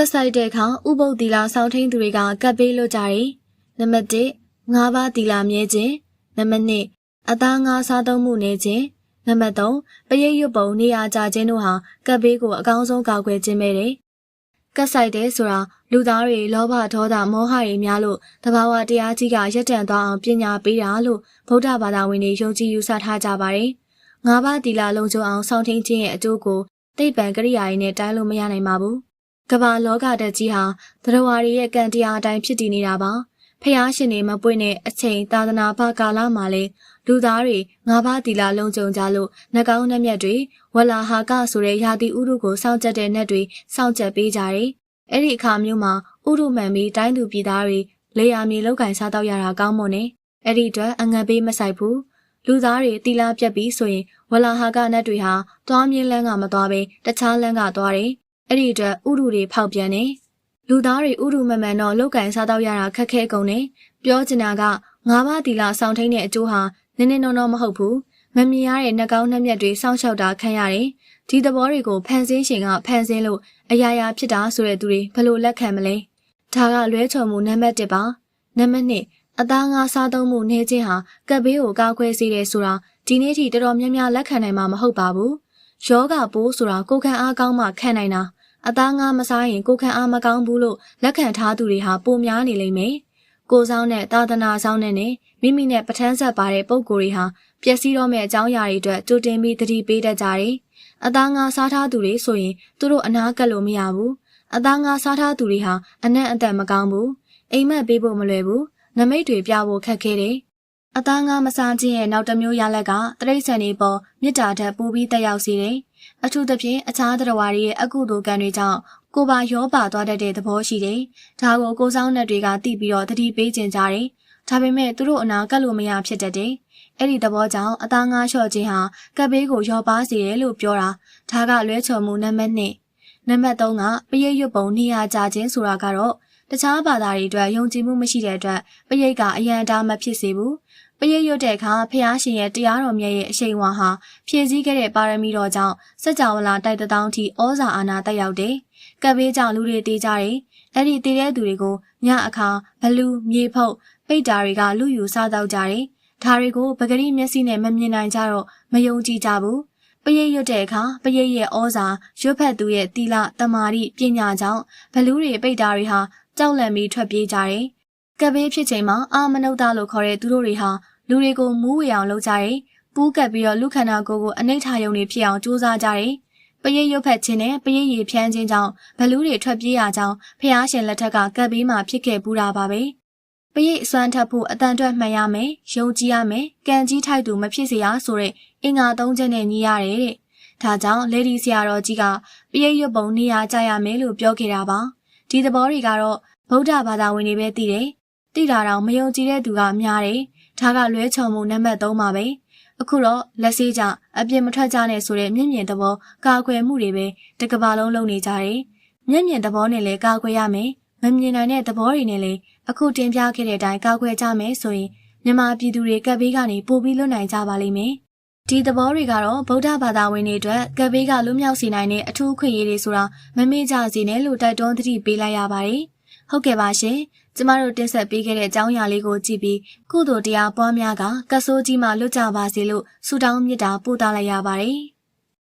တ်ဆိုင်တဲ့အခါဥပုပ်တီလာစောင်းထိန်သူတွေကကတ်ပေးလို့ကြတယ်နံပါတ်1ငါးပါးတီလာမြဲခြင်းနံပါတ်2အသားငါးစားသုံးမှုနေခြင်းနံပါတ်3ပရိတ်ရွတ်ပုံနေရာကြခြင်းတို့ဟာကတ်ပေးကိုအကောင်းဆုံးကာကွယ်ခြင်းပဲတယ်ကတ်ဆိုင်တဲ့ဆိုတာလူသားတွေလောဘဒေါသမောဟတွေများလို့တဘာဝတရားကြီးကရက်တန့်သွားအောင်ပညာပေးတာလို့ဗုဒ္ဓဘာသာဝင်တွေယုံကြည်ယူဆထားကြပါတယ်။ငါးပါးတီလာလုံခြုံအောင်စောင့်ထိန်ခြင်းရဲ့အကျိုးကိုသိပ္ပံကရိယာရင်းနဲ့တိုင်းလို့မရနိုင်ပါဘူး။ ကမ္ဘာလောကတက်ကြီးဟာသတ္တဝါတွေရဲ့ကံတရားအတိုင်းဖြစ်တည်နေတာပါ။ဖះရှင်တွေမပွင့်တဲ့အချိန်သာသနာ့ဘာကာလမှာလေလူသားတွေငါးပါးတီလာလုံခြုံကြလို့နှကောင်းနှမျက်တွေဝလာဟာကဆိုတဲ့ယာတိဥရုကိုစောင့်ကြက်တဲ့နှက်တွေစောင့်ကြက်ပေးကြတယ်။အဲ့ဒီအခါမျိုးမှာဥရုမှန်ပြီးတိုင်းသူပြည်သားတွေလေယာမြေလောက်ကင်စားတော့ရတာကောင်းမွန်နေ။အဲ့ဒီအတွက်အငတ်ပေးမဆိုင်ဘူး။လူသားတွေတီလာပြက်ပြီးဆိုရင်ဝလာဟာကနတ်တွေဟာတွားမြင်းလန်းကမသွားဘဲတခြားလန်းကသွားတယ်။ အဲ့ဒီအတွက်ဥရုတွေဖောက်ပြန်နေ။လူသားတွေဥရုမမှန်တော့လောက်ကင်စားတော့ရတာခက်ခဲကုန်နေ။ပြောချင်တာကငါးပါးတီလာဆောင်ထိန်တဲ့အကျိုးဟာနည်းနည်းနော်နော်မဟုတ်ဘူး။မမြင်ရတဲ့နှကောင်းနှမျက်တွေစောင့်ရှောက်တာခံရတယ်။ဒီသဘောတွေကိုဖန်ဆင်းရှင်ကဖန်ဆင်းလို့အရာရာဖြစ်တာဆိုတဲ့သူတွေဘယ်လိုလက်ခံမလဲ။ဒါကလွဲချော်မှုနံပါတ်1ပါ။နံပါတ်2အသားငါးစားသုံးမှုနှဲခြင်းဟာကပ်ဘေးကိုကာကွယ်စေတယ်ဆိုတာဒီနေ့ထိတော်တော်များများလက်ခံနိုင်မှာမဟုတ်ပါဘူး။ယောဂပိုးဆိုတာကိုယ်ခံအားကောင်းမှခံနိုင်တာ အသားငါးမစားရင်ကိုယ်ခံအားမကောင်းဘူးလို့လက်ခံထားသူတွေဟာပိုများနေလိမ့်မယ်။ကိုဆောင်နဲ့သာသနာဆောင်နဲ့နဲ့မိမိနဲ့ပထန်းဆက်ပါတဲ့ပုံကိုယ်တွေဟာပျက်စီးတော့မဲ့အကြောင်းအရာတွေအတွက်ကြိုတင်ပြီးသတိပေးတတ်ကြတယ်။အသားငါးစားထားသူတွေဆိုရင်သူတို့အနာကပ်လို့မရဘူး။အသားငါးစားထားသူတွေဟာအနံ့အသက်မကောင်းဘူး။အိမ်မက်ပေးဖို့မလွယ်ဘူး။နမိတ်တွေပြဖို့ခက်ခဲတယ်။အသားငါးမစားခြင်းရဲ့နောက်တစ်မျိုးရလက်ကတရိတ်ဆန်တွေပေါ်မေတ္တာဓာတ်ပူပြီးတက်ရောက်စေတယ်။ အထူးသဖြင့်အခြားသတ္တဝါတွေရဲ့အကုသိုလ်ကံတွေကြောင့်ကိုပါရောပါသွားတတ်တဲ့သဘောရှိတယ်။ဒါကိုကိုဆောင်နဲ့တွေကသိပြီးတော့သတိပေးကျင်ကြတယ်။ဒါပေမဲ့သူတို့အနာကပ်လို့မရဖြစ်တတ်တယ်။အဲ့ဒီသဘောကြောင့်အသားငါးလျှော့ခြင်းဟာကပ်ဘေးကိုရောပါစေတယ်လို့ပြောတာဒါကလွဲချော်မှုနံပါတ်1နံပါတ်3ကပရိတ်ရွတ်ပုံနေရာကြခြင်းဆိုတာကတော့တခြားဘာသာတွေအတွက်ယုံကြည်မှုမရှိတဲ့အတွက်ပရိတ်ကအယံတားမဖြစ်စေဘူး ပရိတ်ရွတ်တဲ့အခါဖះရှင်ရဲ့တရားတော်မြတ်ရဲ့အရှိန်ဝါဟာဖြည့်ဆည်းခဲ့တဲ့ပါရမီတော်ကြောင့်စัจ java လာတိုက်တောင်းထိဩဇာအာဏာတက်ရောက်တယ်ကပ်ဘေးကြောင့်လူတွေတေးကြတယ်အဲ့ဒီတေးတဲ့သူတွေကိုညအခါဘလူးမြေဖုတ်ပိတ်တာတွေကလူယူစားတော့ကြတယ်ဒါတွေကိုပဂရိမျက်စိနဲ့မမြင်နိုင်ကြတော့မယုံကြည်ကြဘူးပရိတ်ရွတ်တဲ့အခါပရိတ်ရဲ့ဩဇာရွတ်ဖက်သူရဲ့တီလာတမာရီပညာကြောင့်ဘလူးတွေပိတ်တာတွေဟာကြောက်လန့်ပြီးထွက်ပြေးကြတယ်။ ကပ်ဘေးဖြစ်ချိန်မှာအာမနုဿလို့ခေါ်တဲ့သူတို့တွေဟာလူတွေကိုမူးဝေအောင်လုပ်ကြတယ်။ပူးကပ်ပြီးတော့လူခန္ဓာကိုယ်ကိုအနှိဋ္ဌာယုံတွေဖြစ်အောင်ကြိုးစားကြတယ်။ပရိတ်ရွတ်ဖက်ခြင်းနဲ့ပရိတ်ရည်ဖြန်းခြင်းကြောင့်ဘလူးတွေထွက်ပြေးရကြောင်းဖះရှင်လက်ထက်ကကပ်ဘေးမှာဖြစ်ခဲ့ပူတာပါပဲ။ပရိတ်အစွမ်းထပ်ဖို့အတန်အတွက်မှန်ရမယ်။ယုံကြည်ရမယ်။ကံကြီးထိုက်သူမဖြစ်စေရဆိုတဲ့အင်္ဂါသုံးချက်နဲ့ညီရတယ်တဲ့။ဒါကြောင့်လေဒီဆရာတော်ကြီးကပရိတ်ရွတ်ပုံနေရာကြရမယ်လို့ပြောခဲ့တာပါ။ဒီသဘောတွေကတော့ဗုဒ္ဓဘာသာဝင်တွေပဲသိတယ်။ သိတာတော့မယုံကြည်တဲ့သူကများတယ်။ဒါကလွဲချော်မှုနံပါတ်3ပါပဲ။အခုတော့လက်စေးကြအပြစ်မထွက်ကြနဲ့ဆိုတဲ့မျက်မြင်သဘောကာကွယ်မှုတွေပဲတကဘာလုံးလုပ်နေကြတယ်။မျက်မြင်သဘောနဲ့လည်းကာကွယ်ရမယ်။မမြင်နိုင်တဲ့သဘောတွေနဲ့လည်းအခုတင်ပြခဲ့တဲ့အတိုင်းကာကွယ်ကြမယ်ဆိုရင်မြန်မာပြည်သူတွေကပ်ဘေးကနေပိုပြီးလွတ်နိုင်ကြပါလိမ့်မယ်။ဒီသဘောတွေကတော့ဗုဒ္ဓဘာသာဝင်တွေအတွက်ကပ်ဘေးကလွတ်မြောက်စေနိုင်တဲ့အထူးခွင့်ရတွေဆိုတာမမေ့ကြစေနဲ့လို့တိုက်တွန်းသတိပေးလိုက်ရပါတယ်။ ဟုတ်ကဲ့ပါရှင်ကျမတို့တင်ဆက်ပေးခဲ့တဲ့အကြောင်းအရာလေးကိုကြည့်ပြီးကုသိုလ်တရားပွားများကကဆိုးကြီးမှလွတ်ကြပါစေလို့ဆုတောင်းမေတ္တာပို့သလိုက်ရပါတယ်